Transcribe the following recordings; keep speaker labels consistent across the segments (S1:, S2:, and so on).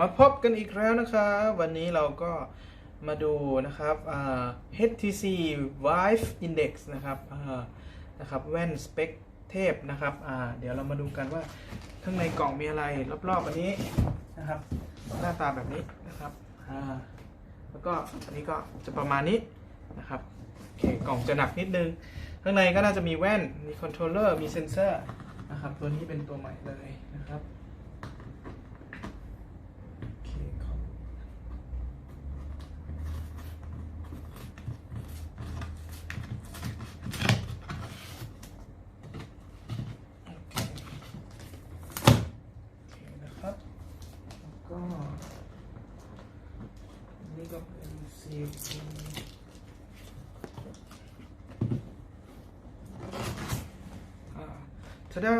S1: มาพบกันอีกแล้วนะครับ วันนี้เราก็มาดูนะครับ HTC Vive Index นะครับนะครับแว่นสเปคเทพนะครับเดี๋ยวเรามาดูกันว่าข้างในกล่องมีอะไรรอบๆอันนี้นะครับ หน้าตาแบบนี้นะครับแล้วก็อันนี้ก็จะประมาณนี้นะครับโอเคกล่องจะหนักนิดนึง ข้างในก็น่าจะมีแว่นมีคอนโทรลเลอร์มีเซนเซอร์นะครับตัวนี้เป็นตัวใหม่เลยนะครับ โอเคครับ โอเคโอเคนะครับ แล้ว ก็นี่ก็เป็นซีดีอ่าทะดา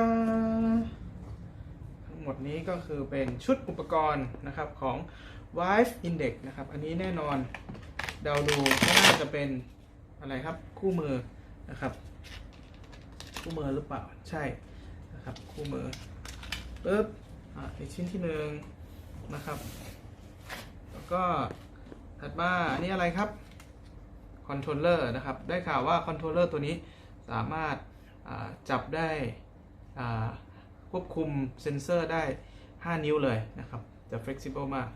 S1: ทั้งหมดนี้ก็คือเป็นชุดอุปกรณ์นะครับของ Vive Index นะครับ อันนี้แน่นอนเดาดูก็น่าจะเป็นอะไรครับคู่มือนะครับ คู่มือหรือเปล่าใช่นะครับคู่มือปึ๊บอะอีกชิ้นที่หนึ่ง นะครับ แล้วก็ถัดมาอันนี้อะไรครับคอนโทรลเลอร์นะครับ ได้ข่าวว่าคอนโทรลเลอร์ตัวนี้สามารถาจับได้ควบคุมเซ็นเซอร์ได้ 5 นิ้วเลยนะครับ จะ flexible มาก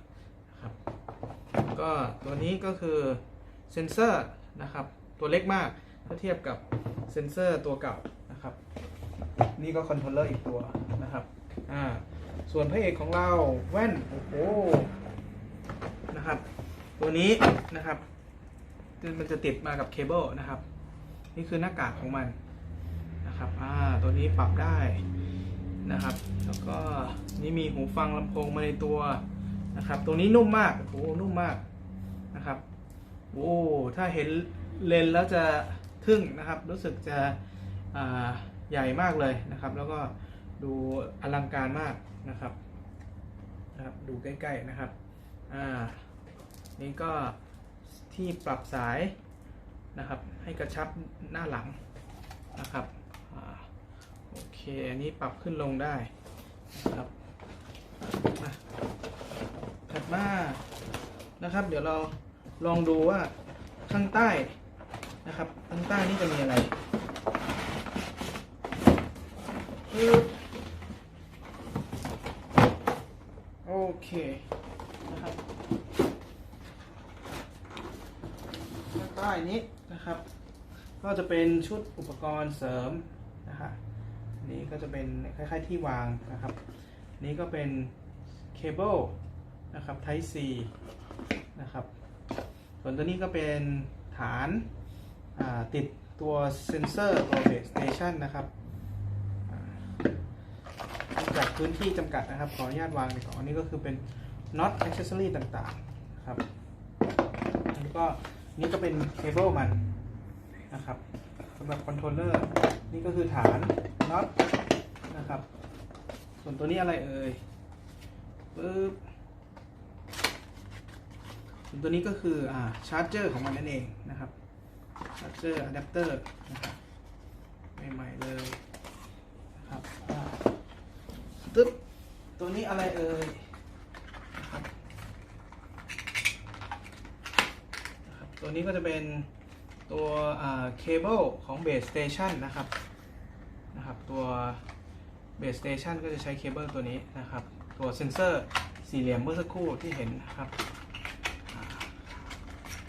S1: นะครับก็ตัวนี้ก็คือเซ็นเซอร์นะครับ ตัวเล็กมากถ้าเทียบกับเซ็นเซอร์ตัวเก่านะครับ นี่ก็คอนโทรลเลอร์อีกตัวนะครับอ่า ส่วนพระเอกของเราแว่น โอ้โหนะครับ ตัวนี้นะครับมันจะติดมากับเคเบิลนะครับ นี่คือหน้ากากของมันนะครับอ่าตัวนี้ปรับได้นะครับ แล้วก็นี่มีหูฟังลำโพงมาในตัวนะครับ ตัวนี้นุ่มมากโอ้โหนุ่มมากนะครับโอ้ถ้าเห็นเลนแล้วจะทึ่งนะครับ รู้สึกจะอ่าใหญ่มากเลยนะครับ แล้วก็ดูอลังการมาก นะครับนะครับ ดูใกล้ๆนะครับ อ่า นี่ก็ที่ปรับสายนะครับ ให้กระชับหน้าหลังนะครับอ่าโอเค อันนี้ปรับขึ้นลงได้นะครับมาถัดมานะครับ เดี๋ยวเราลองดูว่าข้างใต้นะครับ ข้างใต้นี่จะมีอะไรปึ๊บ โอเคนะครับใต้นี้นะครับ ก็จะเป็นชุดอุปกรณ์เสริมนะครับนี่ก็จะเป็นคล้ายๆที่วางนะครับ นี่ก็เป็นเคเบิลนะครับ Type C นะครับ ส่วนตัวนี้ก็เป็นฐานาติดตัวเซนเซอร์ตัวเบสสเตชันนะครับ จากพื้นที่จำกัดนะครับ ขออนุญาตวางในกล่องอันนี้ก็คือเป็นน็อตอ c เซสซอรีต่างๆนะครับแล้วก็นี่ก็เป็นเคเบิลมันนะครับสำหรับคอนโทรลเลอร์นี่ก็คือฐานน็อตนะครับ ส่วนตัวนี้อะไรเอ่ยปึ๊บส่วนตัวนี้ก็คืออ่าชาร์จเจอร์ของมันนั่นเองนะครับชาร์จเจอร์อะแดปเตอร์นะครับใหม่ๆเลยนะครับอ่า ตึ๊บตัวนี้อะไรเอ่ยตัวนี้ก็จะเป็นตัวเคเบิลของ Base Station นะครับนะครับ ตัว Base Station ก็จะใช้เคเบิลตัวนี้นะครับ ตัวเซนเซอร์สี่เหลี่ยมเมื่อสักครู่ที่เห็นนะครับ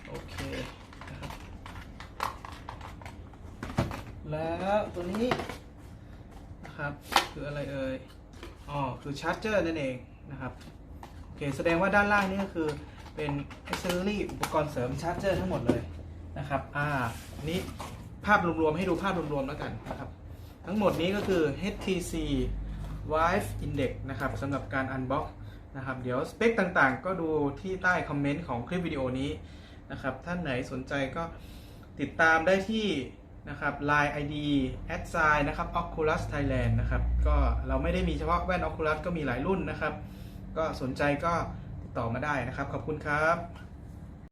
S1: โอเคนะครับแล้วตัวนี้นะครับคืออะไรเอ่ย คือชาร์จเจอร์นั่นเองนะครับโอเคแสดงว่าด้านล่างนี่ก็คือเป็น accessory อุปกรณ์เสริมชาร์จเจอร์ทั้งหมดเลยนะครับอ่าอันนี้ภาพรวมๆให้ดูภาพรวมๆแล้วกันนะครับ ทั้งหมดนี้ก็คือ HTC Vive Index นะครับสำหรับการ unbox นะครับเดี๋ยวสเปคต่างๆ ก็ดูที่ใต้คอมเมนต์ของคลิปวิดีโอนี้นะครับท่านไหนสนใจก็ติดตามได้ที่ นะครับ Line ID a d s i g n นะครับ Oculus Thailand นะครับ ก็เราไม่ได้มีเฉพาะแว่น Oculus ก็มีหลายรุ่นนะครับ ก็สนใจก็ติดต่อมาได้นะครับ ขอบคุณครับ